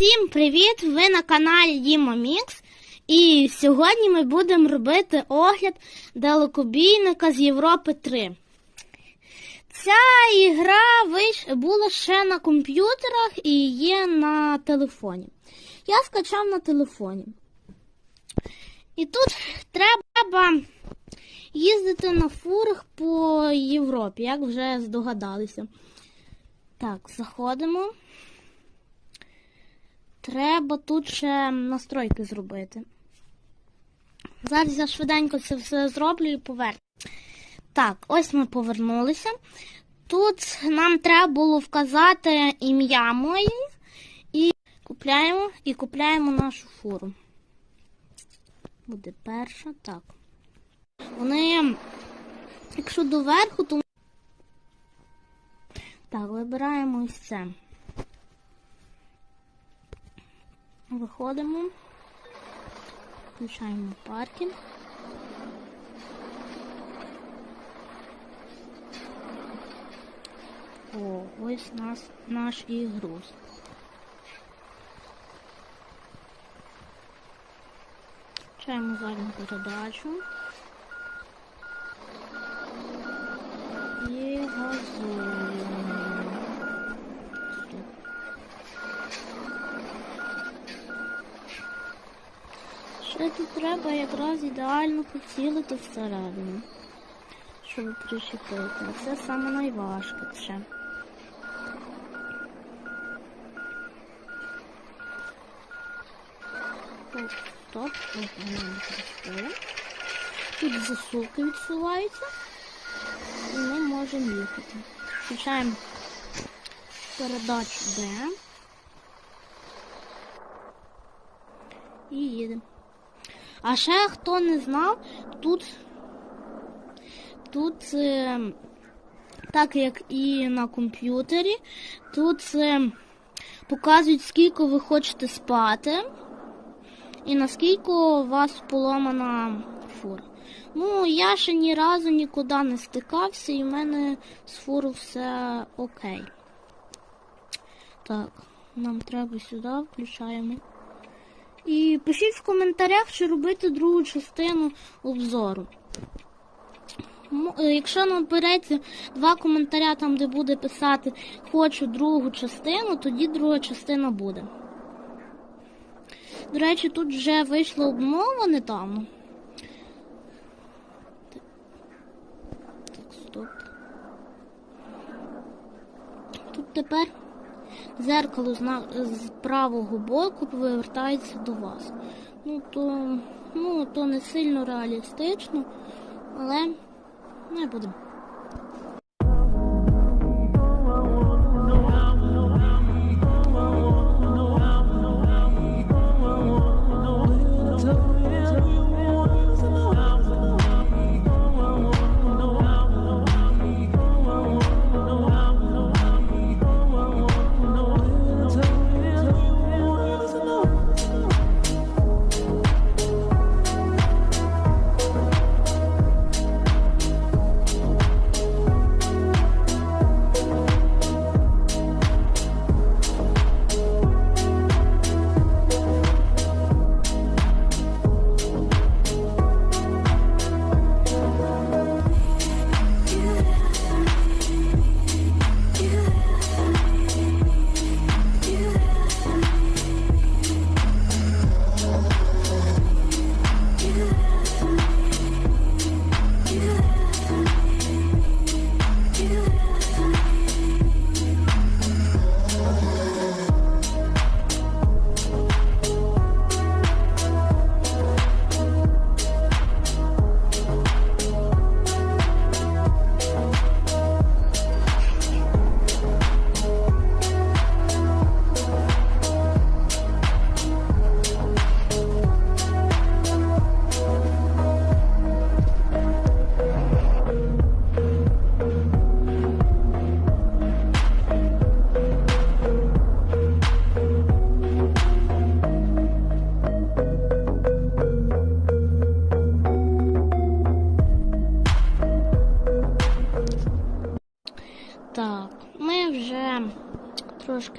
Всім привіт! Ви на каналі Діма Мікс. І сьогодні ми будемо робити огляд далекобійника з Європи 3. Ця ігра була ще на комп'ютерах і є на телефоні. Я скачав на телефоні. І тут треба їздити на фурах по Європі, як вже здогадалися. Так, заходимо. Треба тут ще настройки зробити. Зараз я швиденько це все зроблю і поверну. Так, ось ми повернулися. Тут нам треба було вказати ім'я моє і купляємо і купляємо нашу фуру. Буде перша, так. Вони, якщо доверху, то. Так, вибираємо ось це. Виходимо, включаємо паркінг. О, ось нас, наш і. Включаємо задню передачу. І газуємо. Стоп. Ще тут треба якраз ідеально поцілити всередину, щоб причепити. Це саме вона не працює. Тут засувки відсуваються і ми можемо їхати. Включаємо передачу Д і їдемо. А ще хто не знав, тут, тут е, так як і на комп'ютері, тут е, показують, скільки ви хочете спати і наскільки у вас поломана фура. Ну, я ще ні разу нікуди не стикався, і в мене з фуру все окей. Так, нам треба сюди, включаємо. І пишіть в коментарях, чи робити другу частину обзору. Е, Якщо набереться два коментаря там, де буде писати хочу другу частину, тоді друга частина буде. До речі, тут вже вийшла недавно. Так, так, стоп. Тут тепер зеркало з, правого боку повертається до вас. Ну то, ну, то не сильно реалістично, але не будемо.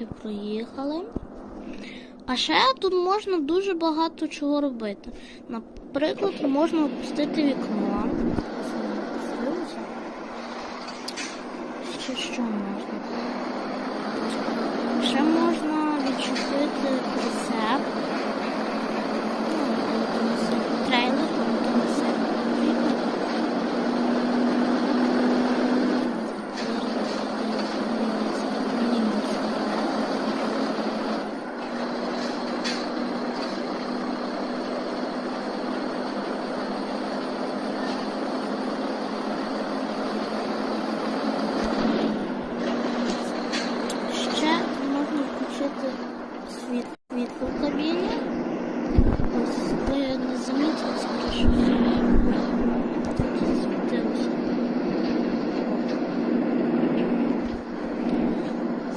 Трошки проїхали. А ще тут можна дуже багато чого робити. Наприклад, можна опустити вікно. Ще що можна? Ще можна відчепити прицеп. Ну, автомобіль, Трейлер, автомобіль. Ще можна включити світ, світло в кабіні. Ось ви не замітили, скоріше, що засвітилося.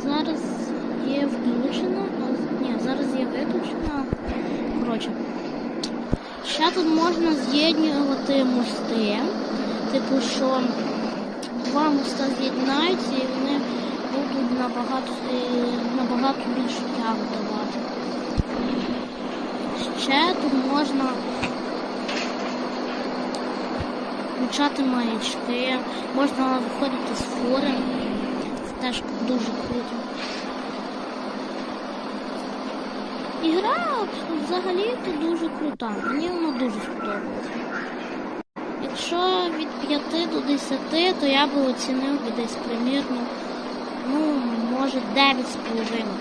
Зараз є включено, а ні, зараз є виключено. Коротше. Ще тут можна з'єднувати мости. Типу, що два моста з'єднаються і вони будуть набагато, е, набагато більше тягу давати. Ще тут можна включати маячки, можна виходити з фури. Це теж дуже круто. Ігра взагалі дуже крута. Мені вона дуже сподобалася. Якщо від 5 до 10, то я би оцінив десь примірно, ну, може 9 з половиною.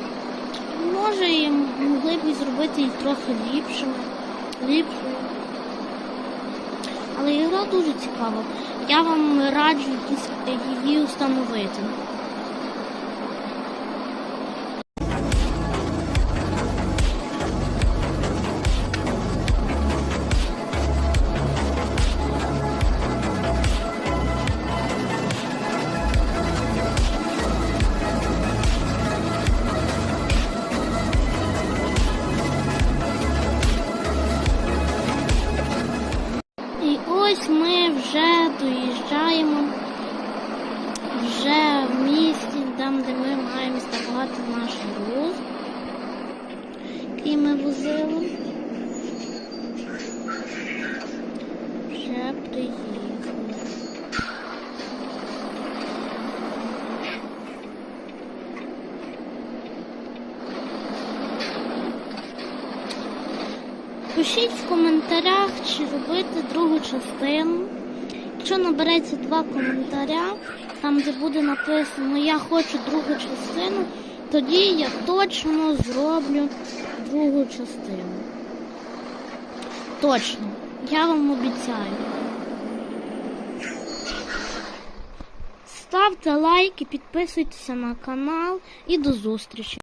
Може, і могли б зробити їх трохи ліпшими. ліпшою. Але ігра дуже цікава. Я вам раджу її- її встановити. Там, де ми маємо здавати наш груз, який ми возили. Вже приїхали. Пишіть в коментарях, чи робити другу частину. Якщо набереться два коментаря, там де буде написано Я хочу другу частину, тоді я точно зроблю другу частину. Точно. Я вам обіцяю. Ставте лайки, підписуйтеся на канал і до зустрічі.